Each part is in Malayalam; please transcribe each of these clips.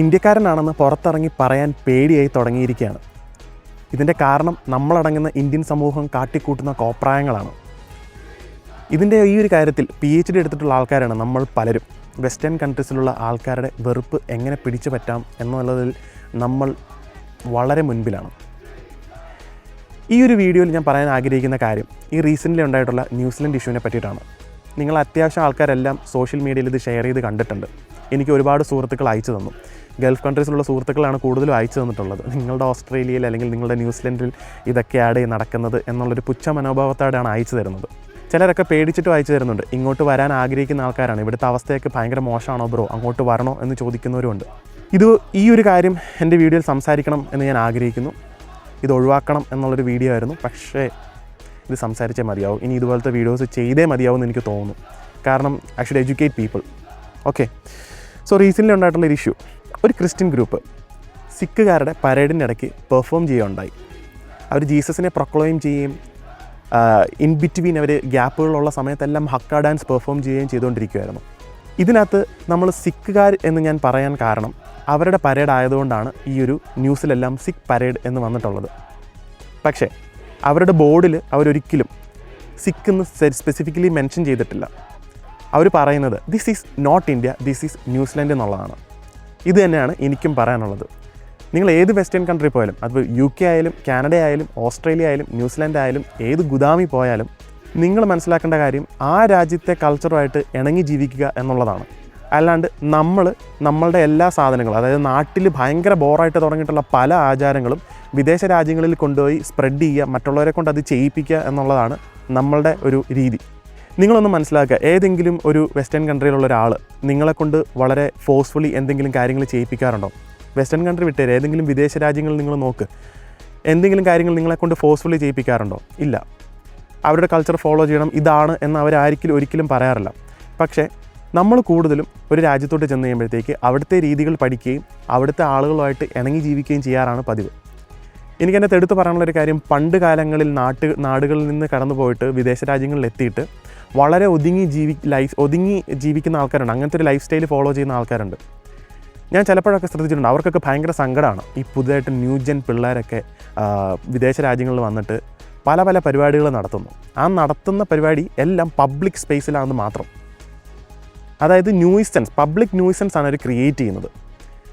ഇന്ത്യക്കാരനാണെന്ന് പുറത്തിറങ്ങി പറയാൻ പേടിയായി തുടങ്ങിയിരിക്കുകയാണ്. ഇതിന്റെ കാരണം നമ്മളടങ്ങുന്ന ഇന്ത്യൻ സമൂഹം കാട്ടിക്കൂട്ടുന്ന കോപ്രായങ്ങളാണ്. ഇതിന്റെ ഈ ഒരു കാര്യത്തിൽ പി എച്ച് ഡി എടുത്തിട്ടുള്ള ആൾക്കാരാണ് നമ്മൾ പലരും. വെസ്റ്റേൺ കൺട്രീസിലുള്ള ആൾക്കാരുടെ വെറുപ്പ് എങ്ങനെ പിടിച്ചു പറ്റാം എന്നുള്ളതിൽ നമ്മൾ വളരെ മുൻപിലാണ്. ഈ ഒരു വീഡിയോയിൽ ഞാൻ പറയാൻ ആഗ്രഹിക്കുന്ന കാര്യം ഈ റീസെന്റ്ലി ഉണ്ടായിട്ടുള്ള ന്യൂസിലൻഡ് ഇഷ്യൂവിനെ പറ്റിയിട്ടാണ്. നിങ്ങൾ അത്യാവശ്യം ആൾക്കാരെല്ലാം സോഷ്യൽ മീഡിയയിൽ ഇത് ഷെയർ ചെയ്ത് കണ്ടിട്ടുണ്ട്. എനിക്ക് ഒരുപാട് സുഹൃത്തുക്കൾ അയച്ചു തന്നു. ഗൾഫ് കൺട്രീസിലുള്ള സുഹൃത്തുക്കളാണ് കൂടുതലും അയച്ചു തന്നിട്ടുള്ളത്. നിങ്ങളുടെ ഓസ്ട്രേലിയയിൽ അല്ലെങ്കിൽ നിങ്ങളുടെ ന്യൂസിലൻഡിൽ ഇതൊക്കെയാണ് ഈ നടക്കുന്നത് എന്നുള്ളൊരു പുച്ഛ മനോഭാവത്തോടെയാണ് അയച്ചു തരുന്നത്. ചിലരൊക്കെ പേടിച്ചിട്ട് അയച്ചു തരുന്നുണ്ട്. ഇങ്ങോട്ട് വരാൻ ആഗ്രഹിക്കുന്ന ആൾക്കാരാണ്. ഇവിടുത്തെ അവസ്ഥയൊക്കെ ഭയങ്കര മോശമാണോ ബ്രോ? അങ്ങോട്ട് വരണോ എന്ന് ചോദിക്കുന്നവരുണ്ട് ഇത് ഈ ഒരു കാര്യം എന്റെ വീഡിയോയിൽ സംസാരിക്കണം എന്ന് ഞാൻ ആഗ്രഹിക്കുന്നു. ഇത് ഒഴിവാക്കണം എന്നുള്ളൊരു വീഡിയോ ആയിരുന്നു. പക്ഷേ ഇത് സംസാരിച്ചേ മതിയാവും. ഇനി ഇതുപോലത്തെ വീഡിയോസ് ചെയ്തേ മതിയാവും എന്ന് എനിക്ക് തോന്നുന്നു. കാരണം I should educate people okay so recently ഉണ്ടായിട്ടുള്ള ഒരു ഇഷ്യൂ ഒരു ക്രിസ്ത്യൻ ഗ്രൂപ്പ് സിഖുകാരുടെ പരേഡിന്റെ ഇടയ്ക്ക് പെർഫോം ചെയ്യുകയുണ്ടായി അവർ ജീസസിനെ പ്രൊക്ലോയും ചെയ്യുകയും ഇൻ ബിറ്റ്വീൻ അവർ ഗ്യാപ്പുകളുള്ള സമയത്തെല്ലാം ഹക്ക ഡാൻസ് പെർഫോം ചെയ്യുകയും ചെയ്തുകൊണ്ടിരിക്കുകയായിരുന്നു. ഇതിനകത്ത് നമ്മൾ സിഖുകാർ എന്ന് ഞാൻ പറയാൻ കാരണം അവരുടെ പരേഡ് ആയതുകൊണ്ടാണ് ഈ ഒരു ന്യൂസിലെല്ലാം സിഖ് പരേഡ് എന്ന് വന്നിട്ടുള്ളത്. പക്ഷേ അവരുടെ ബോർഡിൽ അവരൊരിക്കലും സിഖ് എന്ന് സ്പെസിഫിക്കലി മെൻഷൻ ചെയ്തിട്ടില്ല. അവർ പറയുന്നത് this is not India this is New Zealand എന്നുള്ളതാണ്. ഇത് തന്നെയാണ് എനിക്കും പറയാനുള്ളത്. നിങ്ങൾ ഏത് വെസ്റ്റേൺ കൺട്രി പോയാലും അത് യു കെ ആയാലും കാനഡ ആയാലും ഓസ്ട്രേലിയ ആയാലും ന്യൂസിലാൻഡ് ആയാലും ഏത് ഗുദാമി പോയാലും നിങ്ങൾ മനസ്സിലാക്കേണ്ട കാര്യം ആ രാജ്യത്തെ കൾച്ചറുമായിട്ട് ഇണങ്ങി ജീവിക്കുക എന്നുള്ളതാണ്. അല്ലാണ്ട് നമ്മൾ നമ്മളുടെ എല്ലാ സാധനങ്ങളും അതായത് നാട്ടിൽ ഭയങ്കര ബോറായിട്ട് തുടങ്ങിയിട്ടുള്ള പല ആചാരങ്ങളും വിദേശ രാജ്യങ്ങളിൽ കൊണ്ടുപോയി സ്പ്രെഡ് ചെയ്യുക മറ്റുള്ളവരെ കൊണ്ട് അത് ചെയ്യിപ്പിക്കുക എന്നുള്ളതാണ് നമ്മളുടെ ഒരു രീതി. നിങ്ങളൊന്ന് മനസ്സിലാക്കുക ഏതെങ്കിലും ഒരു വെസ്റ്റേൺ കൺട്രിയിലുള്ള ഒരാൾ നിങ്ങളെക്കൊണ്ട് വളരെ ഫോഴ്സ്ഫുള്ളി എന്തെങ്കിലും കാര്യങ്ങൾ ചെയ്യിപ്പിക്കാറുണ്ടോ? വെസ്റ്റേൺ കൺട്രി വിട്ടേര് ഏതെങ്കിലും വിദേശ രാജ്യങ്ങൾ നിങ്ങൾ നോക്ക് എന്തെങ്കിലും കാര്യങ്ങൾ നിങ്ങളെക്കൊണ്ട് ഫോഴ്സ്ഫുള്ളി ചെയ്യിപ്പിക്കാറുണ്ടോ? ഇല്ല. അവരുടെ കൾച്ചർ ഫോളോ ചെയ്യണം ഇതാണ് എന്ന് അവരായിരിക്കും ഒരിക്കലും പറയാറില്ല. പക്ഷേ നമ്മൾ കൂടുതലും ഒരു രാജ്യത്തോട്ട് ചെന്ന് കഴിയുമ്പോഴത്തേക്ക് അവിടുത്തെ രീതികൾ പഠിക്കുകയും അവിടുത്തെ ആളുകളുമായിട്ട് ഇണങ്ങി ജീവിക്കുകയും ചെയ്യാറാണ് പതിവ്. എനിക്കെന്നെ തെടുത്ത് പറയാനുള്ളൊരു കാര്യം പണ്ട് കാലങ്ങളിൽ നാട്ട് നാടുകളിൽ നിന്ന് കടന്നു പോയിട്ട് വിദേശ രാജ്യങ്ങളിൽ എത്തിയിട്ട് വളരെ ഒതുങ്ങി ജീവി ലൈഫ് ഒതുങ്ങി ജീവിക്കുന്ന ആൾക്കാരുണ്ട്. അങ്ങനത്തെ ഒരു ലൈഫ് സ്റ്റൈൽ ഫോളോ ചെയ്യുന്ന ആൾക്കാരുണ്ട്. ഞാൻ ചിലപ്പോഴൊക്കെ ശ്രദ്ധിച്ചിട്ടുണ്ട്. അവർക്കൊക്കെ ഭയങ്കര സങ്കടമാണ് ഈ പുതുതായിട്ട് ന്യൂജൻ പിള്ളേരൊക്കെ ആ, വിദേശ രാജ്യങ്ങളിൽ വന്നിട്ട് പല പല പരിപാടികൾ നടത്തുന്നു. ആ നടത്തുന്ന പരിപാടി എല്ലാം പബ്ലിക് സ്പേസിലാണെന്ന് മാത്രം. അതായത് ന്യൂയിസൻസ് പബ്ലിക് ന്യൂയിസൻസ് ആണ് അവർ ക്രിയേറ്റ് ചെയ്യുന്നത്.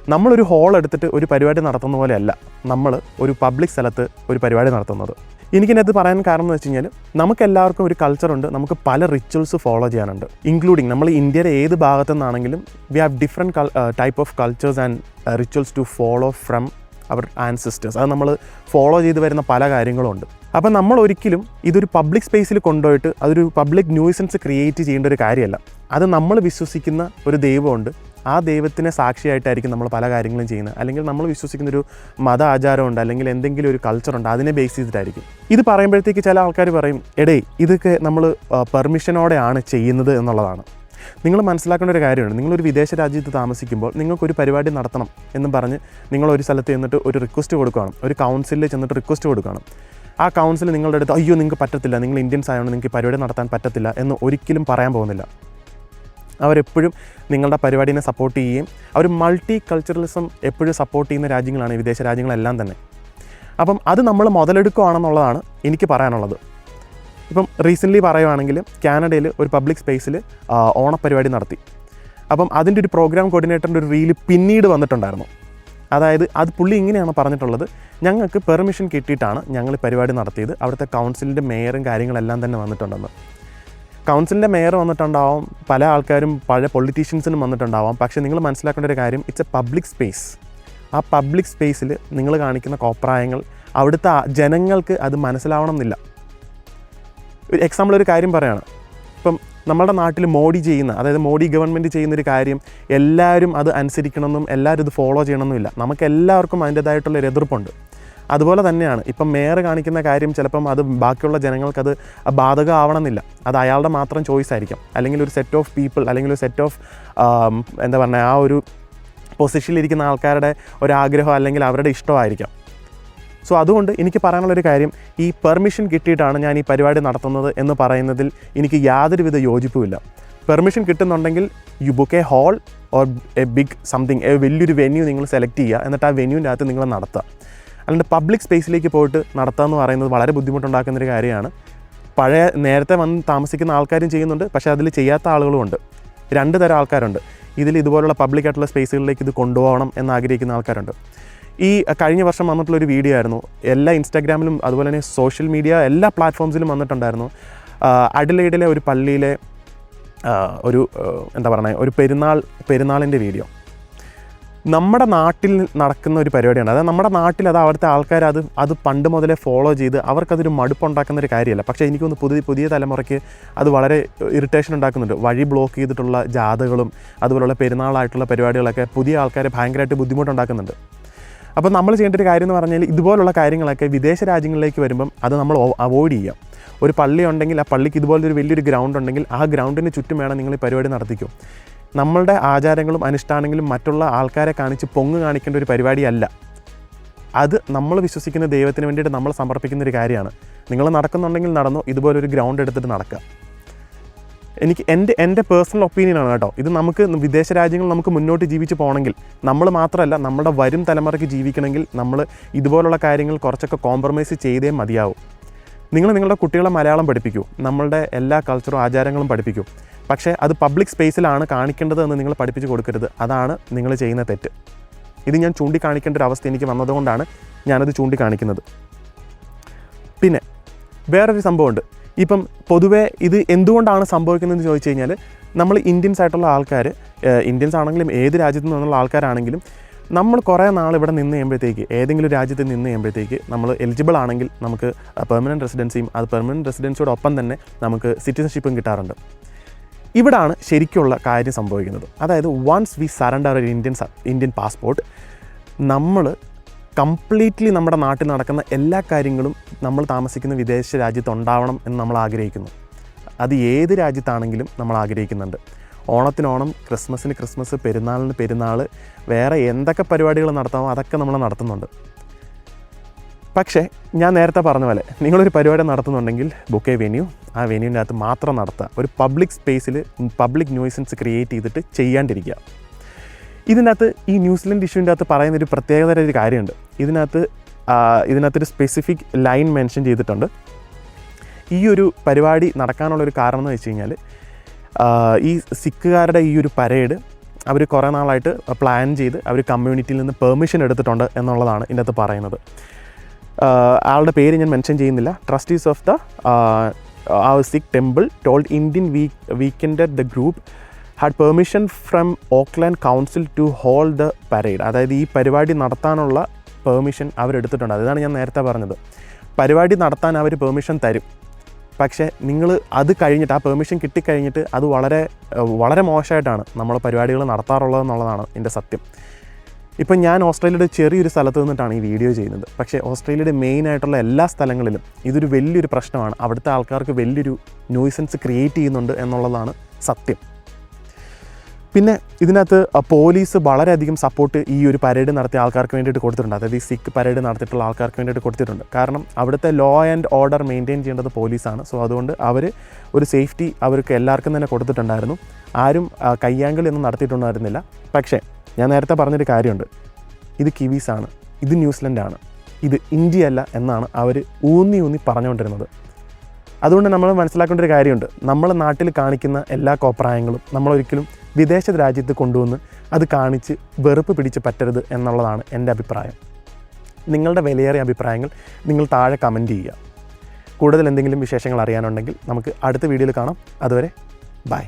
നമ്മളൊരു ഹോൾ എടുത്തിട്ട് ഒരു പരിപാടി നടത്തുന്ന പോലെയല്ല. നമ്മൾ ഒരു പബ്ലിക് സ്ഥലത്ത് ഒരു പരിപാടി നടത്തുന്നത്. എനിക്കിനകത്ത് പറയാൻ കാരണം എന്ന് വെച്ച് കഴിഞ്ഞാൽ നമുക്ക് എല്ലാവർക്കും ഒരു കൾച്ചറുണ്ട് നമുക്ക് പല റിച്വൽസ് ഫോളോ ചെയ്യാനുണ്ട്. ഇൻക്ലൂഡിങ് നമ്മൾ ഇന്ത്യയുടെ ഏത് ഭാഗത്തു നിന്നാണെങ്കിലും we have different type of cultures and rituals to follow from our ancestors അത് നമ്മൾ ഫോളോ ചെയ്ത് വരുന്ന പല കാര്യങ്ങളും ഉണ്ട് അപ്പം നമ്മൾ ഒരിക്കലും ഇതൊരു പബ്ലിക് സ്പേസിൽ കൊണ്ടുപോയിട്ട് അതൊരു പബ്ലിക് ന്യൂസൻസ് ക്രിയേറ്റ് ചെയ്യേണ്ട ഒരു കാര്യമല്ല. അത് നമ്മൾ വിശ്വസിക്കുന്ന ഒരു ദൈവമുണ്ട്. ആ ദൈവത്തിനെ സാക്ഷിയായിട്ടായിരിക്കും നമ്മൾ പല കാര്യങ്ങളും ചെയ്യുന്നത്. അല്ലെങ്കിൽ നമ്മൾ വിശ്വസിക്കുന്ന ഒരു മത ആചാരമുണ്ട് അല്ലെങ്കിൽ എന്തെങ്കിലും ഒരു കൾച്ചറുണ്ട് അതിനെ ബേസ് ചെയ്തിട്ടായിരിക്കും. ഇത് പറയുമ്പോഴത്തേക്ക് ചില ആൾക്കാർ പറയും എടേ ഇതൊക്കെ നമ്മൾ പെർമിഷനോടെയാണ് ചെയ്യുന്നത് എന്നുള്ളതാണ്. നിങ്ങൾ മനസ്സിലാക്കേണ്ട ഒരു കാര്യമുണ്ട്. നിങ്ങളൊരു വിദേശ രാജ്യത്ത് താമസിക്കുമ്പോൾ നിങ്ങൾക്കൊരു പരിപാടി നടത്തണം എന്ന് പറഞ്ഞ് നിങ്ങൾ ഒരു സ്ഥലത്ത് ചെന്നിട്ട് ഒരു റിക്വസ്റ്റ് കൊടുക്കുകയാണ്. ഒരു കൗൺസിലിൽ ചെന്നിട്ട് റിക്വസ്റ്റ് കൊടുക്കുകയാണ്. ആ കൗൺസിൽ നിങ്ങളുടെ അടുത്ത് അയ്യോ നിങ്ങൾക്ക് പറ്റത്തില്ല. നിങ്ങൾ ഇന്ത്യൻസ് ആയതുകൊണ്ട് നിങ്ങൾക്ക് പരിപാടി നടത്താൻ പറ്റത്തില്ല എന്ന് ഒരിക്കലും പറയാൻ പോകുന്നില്ല. അവരെപ്പോഴും നിങ്ങളുടെ പരിപാടിനെ സപ്പോർട്ട് ചെയ്യുകയും അവർ മൾട്ടി കൾച്ചറലിസം എപ്പോഴും സപ്പോർട്ട് ചെയ്യുന്ന രാജ്യങ്ങളാണ് വിദേശ രാജ്യങ്ങളെല്ലാം തന്നെ. അപ്പം അത് നമ്മൾ മുതലെടുക്കുകയാണെന്നുള്ളതാണ് എനിക്ക് പറയാനുള്ളത്. ഇപ്പം റീസെന്റ്ലി പറയുവാണെങ്കിൽ കാനഡയിൽ ഒരു പബ്ലിക് സ്പേസിൽ ഓണപ്പരിപാടി നടത്തി. അപ്പം അതിന്റെ ഒരു പ്രോഗ്രാം കോർഡിനേറ്ററിന്റെ ഒരു റീൽ പിന്നീട് വന്നിട്ടുണ്ടായിരുന്നു. അതായത് അത് പുള്ളി ഇങ്ങനെയാണ് പറഞ്ഞിട്ടുള്ളത്. ഞങ്ങൾക്ക് പെർമിഷൻ കിട്ടിയിട്ടാണ് ഞങ്ങൾ പരിപാടി നടത്തിയത്. അവിടുത്തെ കൗൺസിലിന്റെ മേയറും കാര്യങ്ങളെല്ലാം തന്നെ വന്നിട്ടുണ്ടെന്ന്. കൗൺസിലിന്റെ മേയർ വന്നിട്ടുണ്ടാവാം പല ആൾക്കാരും പല പൊളിറ്റീഷ്യൻസിനും വന്നിട്ടുണ്ടാവാം. പക്ഷേ നിങ്ങൾ മനസ്സിലാക്കേണ്ട ഒരു കാര്യം ഇറ്റ്സ് എ പബ്ലിക് സ്പേസ് ആ പബ്ലിക് സ്പേസിൽ നിങ്ങൾ കാണിക്കുന്ന കോപ്രായങ്ങൾ അവിടുത്തെ ജനങ്ങൾക്ക് അത് മനസ്സിലാവണം എന്നില്ല ഒരു എക്സാമ്പിൾ ഒരു കാര്യം പറയാണ്. ഇപ്പം നമ്മുടെ നാട്ടിൽ മോഡി ചെയ്യുന്ന അതായത് മോഡി ഗവൺമെന്റ് ചെയ്യുന്നൊരു കാര്യം എല്ലാവരും അത് അനുസരിക്കണമെന്നും എല്ലാവരും ഇത് ഫോളോ ചെയ്യണമെന്നും ഇല്ല നമുക്ക് എല്ലാവർക്കും അതിന്റേതായിട്ടുള്ളൊരു എതിർപ്പുണ്ട്. അതുപോലെ തന്നെയാണ്. ഇപ്പം മേയർ കാണിക്കുന്ന കാര്യം ചിലപ്പം അത് ബാക്കിയുള്ള ജനങ്ങൾക്കത് ബാധകമാവണമെന്നില്ല. അത് അയാളുടെ മാത്രം ചോയ്സ് ആയിരിക്കും. അല്ലെങ്കിൽ ഒരു സെറ്റ് ഓഫ് പീപ്പിൾ അല്ലെങ്കിൽ ഒരു സെറ്റ് ഓഫ് എന്താ പറയുക ആ ഒരു പൊസിഷനിലിരിക്കുന്ന ആൾക്കാരുടെ ഒരാഗ്രഹം അല്ലെങ്കിൽ അവരുടെ ഇഷ്ടമായിരിക്കാം സോ അതുകൊണ്ട് എനിക്ക് പറയാനുള്ളൊരു കാര്യം ഈ പെർമിഷൻ കിട്ടിയിട്ടാണ് ഞാൻ ഈ പരിപാടി നടത്തുന്നത് എന്ന് പറയുന്നതിൽ എനിക്ക് യാതൊരുവിധ യോജിപ്പുമില്ല. Permission കിട്ടുന്നുണ്ടെങ്കിൽ you book a hall or a big something വലിയൊരു വെന്യൂ നിങ്ങൾ സെലക്ട് ചെയ്യുക. എന്നിട്ട് ആ വെന്യൂവിന്റെ അകത്ത് നിങ്ങൾ നടത്തുക. അല്ലാണ്ട് പബ്ലിക് സ്പേസിലേക്ക് പോയിട്ട് നടത്തുക എന്ന് പറയുന്നത് വളരെ ബുദ്ധിമുട്ടുണ്ടാക്കുന്ന ഒരു കാര്യമാണ്. പഴയ നേരത്തെ വന്ന് താമസിക്കുന്ന ആൾക്കാരും ചെയ്യുന്നുണ്ട് പക്ഷേ അതിൽ ചെയ്യാത്ത ആളുകളുമുണ്ട് രണ്ട് തരം ആൾക്കാരുണ്ട്. ഇതിൽ ഇതുപോലുള്ള പബ്ലിക് ആയിട്ടുള്ള സ്പേസുകളിലേക്ക് ഇത് കൊണ്ടുപോകണം എന്ന് ആഗ്രഹിക്കുന്ന ആൾക്കാരുണ്ട്. ഈ കഴിഞ്ഞ വർഷം വന്നിട്ടുള്ള ഒരു വീഡിയോ ആയിരുന്നു. എല്ലാ ഇൻസ്റ്റാഗ്രാമിലും അതുപോലെ തന്നെ സോഷ്യൽ മീഡിയ എല്ലാ പ്ലാറ്റ്ഫോംസിലും വന്നിട്ടുണ്ടായിരുന്നു. അഡിലൈഡിലെ ഒരു പള്ളിയിലെ ഒരു എന്താ പറയുക ഒരു പെരുന്നാൾ പെരുന്നാളിന്റെ വീഡിയോ നമ്മുടെ നാട്ടിൽ നടക്കുന്ന ഒരു പരിപാടിയാണ്. അതായത് നമ്മുടെ നാട്ടിൽ അത് അവിടുത്തെ ആൾക്കാർ അത് അത് പണ്ട് മുതലേ ഫോളോ ചെയ്ത് അവർക്കതൊരു മടുപ്പുണ്ടാക്കുന്ന ഒരു കാര്യമല്ല. പക്ഷേ എനിക്കൊന്ന് പുതിയ പുതിയ തലമുറയ്ക്ക് അത് വളരെ ഇറിറ്റേഷൻ ഉണ്ടാക്കുന്നുണ്ട്. വഴി ബ്ലോക്ക് ചെയ്തിട്ടുള്ള ജാഥകളും അതുപോലുള്ള പെരുന്നാളായിട്ടുള്ള പരിപാടികളൊക്കെ പുതിയ ആൾക്കാരെ ഭയങ്കരമായിട്ട് ബുദ്ധിമുട്ടുണ്ടാക്കുന്നുണ്ട്. അപ്പോൾ നമ്മൾ ചെയ്യേണ്ട ഒരു കാര്യം എന്ന് പറഞ്ഞാൽ ഇതുപോലുള്ള കാര്യങ്ങളൊക്കെ വിദേശ രാജ്യങ്ങളിലേക്ക് വരുമ്പം അത് നമ്മൾ അവോയ്ഡ് ചെയ്യാം. ഒരു പള്ളി ഉണ്ടെങ്കിൽ ആ പള്ളിക്ക് ഇതുപോലൊരു വലിയൊരു ഗ്രൗണ്ട് ഉണ്ടെങ്കിൽ ആ ഗ്രൗണ്ടിന് ചുറ്റും വേണം നിങ്ങൾ ഈ പരിപാടി നടത്തിക്കും. നമ്മളുടെ ആചാരങ്ങളും അനുഷ്ഠാനങ്ങളും മറ്റുള്ള ആൾക്കാരെ കാണിച്ച് പൊങ്ങ് കാണിക്കേണ്ട ഒരു പരിപാടിയല്ല. അത് നമ്മൾ വിശ്വസിക്കുന്ന ദൈവത്തിന് വേണ്ടിയിട്ട് നമ്മൾ സമർപ്പിക്കുന്ന ഒരു കാര്യമാണ്. നിങ്ങൾ നടക്കുന്നുണ്ടെങ്കിൽ നടന്നു ഇതുപോലൊരു ഗ്രൗണ്ട് എടുത്തിട്ട് നടക്കുക. എനിക്ക് എന്റെ എന്റെ പേഴ്സണൽ ഒപ്പീനിയനാണ് കേട്ടോ. ഇത് നമുക്ക് വിദേശ രാജ്യങ്ങൾ നമുക്ക് മുന്നോട്ട് ജീവിച്ച് പോകണമെങ്കിൽ നമ്മൾ മാത്രമല്ല നമ്മുടെ വരും തലമുറയ്ക്ക് ജീവിക്കണമെങ്കിൽ നമ്മൾ ഇതുപോലുള്ള കാര്യങ്ങൾ കുറച്ചൊക്കെ കോംപ്രമൈസ് ചെയ്തേ മതിയാവും. നിങ്ങൾ നിങ്ങളുടെ കുട്ടികളെ മലയാളം പഠിപ്പിക്കൂ. നമ്മളുടെ എല്ലാ കൾച്ചറും ആചാരങ്ങളും പഠിപ്പിക്കൂ. പക്ഷേ അത് പബ്ലിക് സ്പേസിലാണ് കാണിക്കേണ്ടത് എന്ന് നിങ്ങൾ പഠിപ്പിച്ച് കൊടുക്കരുത്. അതാണ് നിങ്ങൾ ചെയ്യുന്ന തെറ്റ്. ഇത് ഞാൻ ചൂണ്ടിക്കാണിക്കേണ്ട ഒരു അവസ്ഥ എനിക്ക് വന്നതുകൊണ്ടാണ് ഞാനത് ചൂണ്ടിക്കാണിക്കുന്നത്. പിന്നെ വേറൊരു സംഭവമുണ്ട്. ഇപ്പം പൊതുവേ ഇത് എന്തുകൊണ്ടാണ് സംഭവിക്കുന്നതെന്ന് ചോദിച്ചു കഴിഞ്ഞാൽ നമ്മൾ ഇന്ത്യൻസ് ആയിട്ടുള്ള ആൾക്കാർ ഇന്ത്യൻസ് ആണെങ്കിലും ഏത് രാജ്യത്തു നിന്നുള്ള ആൾക്കാരാണെങ്കിലും നമ്മൾ കുറേ നാൾ ഇവിടെ നിന്ന് കഴിയുമ്പോഴത്തേക്ക് ഏതെങ്കിലും രാജ്യത്ത് നിന്ന് കഴിയുമ്പോഴത്തേക്ക് നമ്മൾ എലിജിബിൾ ആണെങ്കിൽ നമുക്ക് പെർമനന്റ് റെസിഡൻസിയും അത് പെർമനന്റ് റെസിഡൻസിയോടൊപ്പം തന്നെ നമുക്ക് സിറ്റിസൺഷിപ്പും കിട്ടാറുണ്ട്. ഇവിടാണ് ശരിക്കുള്ള കാര്യം സംഭവിക്കുന്നത്. അതായത് വൺസ് വി സറണ്ടർ ഒരു ഇന്ത്യൻ ഇന്ത്യൻ പാസ്പോർട്ട് നമ്മൾ കംപ്ലീറ്റ്ലി നമ്മുടെ നാട്ടിൽ നടക്കുന്ന എല്ലാ കാര്യങ്ങളും നമ്മൾ താമസിക്കുന്ന വിദേശ രാജ്യത്ത് ഉണ്ടാവണം എന്ന് നമ്മൾ ആഗ്രഹിക്കുന്നു. അത് ഏത് രാജ്യത്താണെങ്കിലും നമ്മൾ ആഗ്രഹിക്കുന്നുണ്ട്. ഓണത്തിന് ഓണം ക്രിസ്മസിന് ക്രിസ്മസ് പെരുന്നാളിന് പെരുന്നാൾ വേറെ എന്തൊക്കെ പരിപാടികൾ നടത്താമോ അതൊക്കെ നമ്മൾ നടത്തുന്നുണ്ട്. പക്ഷേ ഞാൻ നേരത്തെ പറഞ്ഞ പോലെ നിങ്ങളൊരു പരിപാടി നടത്തുന്നുണ്ടെങ്കിൽ ബുക്ക് വെന്യൂ ആ വെന്യൂവിന്റെ അകത്ത് മാത്രം നടത്തുക ഒരു പബ്ലിക് സ്പേസിൽ പബ്ലിക് ന്യൂസൻസ് ക്രിയേറ്റ് ചെയ്തിട്ട് ചെയ്യാണ്ടിരിക്കുക. ഇതിനകത്ത് ഈ ന്യൂസിലൻഡ് ഇഷ്യൂവിന്റെ അകത്ത് പറയുന്ന ഒരു പ്രത്യേകതര ഒരു കാര്യമുണ്ട്. ഇതിനകത്ത് ഇതിനകത്തൊരു സ്പെസിഫിക് ലൈൻ മെൻഷൻ ചെയ്തിട്ടുണ്ട്. ഈ ഒരു പരിപാടി നടക്കാനുള്ള ഒരു കാരണം എന്ന് വെച്ച് കഴിഞ്ഞാൽ ഈ സിഖുകാരുടെ ഈ ഒരു പരേഡ് അവർ കുറേ നാളായിട്ട് പ്ലാൻ ചെയ്ത് അവർ കമ്മ്യൂണിറ്റിയിൽ നിന്ന് പെർമിഷൻ എടുത്തിട്ടുണ്ട് എന്നുള്ളതാണ് ഇതിന്റെ അകത്ത് പറയുന്നത് ആളുടെ പേര് ഞാൻ മെൻഷൻ ചെയ്യുന്നില്ല. Trustees of the uh Sikh temple told Indian week weekend the group had permission from Auckland council to hold the parade അതായത് ഈ പരിപാടി നടത്താനുള്ള പെർമിഷൻ അവരെടുത്തിട്ടുണ്ട്. അതാണ് ഞാൻ നേരത്തെ പറഞ്ഞത്. പരിപാടി നടത്താൻ അവർ പെർമിഷൻ തരും. പക്ഷേ നിങ്ങൾ അത് കഴിഞ്ഞിട്ട് ആ പെർമിഷൻ കിട്ടിക്കഴിഞ്ഞിട്ട് അത് വളരെ വളരെ മോശമായിട്ടാണ് നമ്മൾ പരിപാടികൾ നടത്താറുള്ളത് എന്നുള്ളതാണ് എന്റെ സത്യം. ഇപ്പം ഞാൻ ഓസ്ട്രേലിയയുടെ ചെറിയൊരു സ്ഥലത്ത് നിന്നിട്ടാണ് ഈ വീഡിയോ ചെയ്യുന്നത്. പക്ഷേ ഓസ്ട്രേലിയയുടെ മെയിൻ ആയിട്ടുള്ള എല്ലാ സ്ഥലങ്ങളിലും ഇതൊരു വലിയൊരു പ്രശ്നമാണ്. അവിടുത്തെ ആൾക്കാർക്ക് വലിയൊരു ന്യൂസൻസ് ക്രിയേറ്റ് ചെയ്യുന്നുണ്ട് എന്നുള്ളതാണ് സത്യം. പിന്നെ ഇതിനകത്ത് പോലീസ് വളരെയധികം സപ്പോർട്ട് ഈ ഒരു പരേഡ് നടത്തിയ ആൾക്കാർക്ക് വേണ്ടിയിട്ട് കൊടുത്തിട്ടുണ്ട്. അതായത് ഈ സിഖ് പരേഡ് നടത്തിയിട്ടുള്ള ആൾക്കാർക്ക് വേണ്ടിയിട്ട് കൊടുത്തിട്ടുണ്ട്. കാരണം അവിടുത്തെ ലോ ആൻഡ് ഓർഡർ മെയിന്റെയിൻ ചെയ്യേണ്ടത് പോലീസാണ് സോ അതുകൊണ്ട് അവർ ഒരു സേഫ്റ്റി അവർക്ക് എല്ലാവർക്കും തന്നെ കൊടുത്തിട്ടുണ്ടായിരുന്നു. ആരും കയ്യാങ്കളി ഒന്നും നടത്തിയിട്ടുണ്ടായിരുന്നില്ല. പക്ഷേ ഞാൻ നേരത്തെ പറഞ്ഞൊരു കാര്യമുണ്ട്. ഇത് കിവീസാണ്. ഇത് ന്യൂസിലൻഡാണ്. ഇത് ഇന്ത്യ അല്ല എന്നാണ് അവർ ഊന്നി ഊന്നി പറഞ്ഞുകൊണ്ടിരുന്നത്. അതുകൊണ്ട് നമ്മൾ മനസ്സിലാക്കേണ്ട ഒരു കാര്യമുണ്ട്. നമ്മളെ നാട്ടിൽ കാണിക്കുന്ന എല്ലാ കോപ്രായങ്ങളും നമ്മളൊരിക്കലും വിദേശ രാജ്യത്ത് കൊണ്ടുവന്ന് അത് കാണിച്ച് വെറുപ്പ് പിടിച്ച് പറ്റരുത് എന്നുള്ളതാണ് എന്റെ അഭിപ്രായം. നിങ്ങളുടെ വിലയേറിയ അഭിപ്രായങ്ങൾ നിങ്ങൾ താഴെ കമന്റ് ചെയ്യുക. കൂടുതൽ എന്തെങ്കിലും വിശേഷങ്ങൾ അറിയാനുണ്ടെങ്കിൽ നമുക്ക് അടുത്ത വീഡിയോയിൽ കാണാം. അതുവരെ ബൈ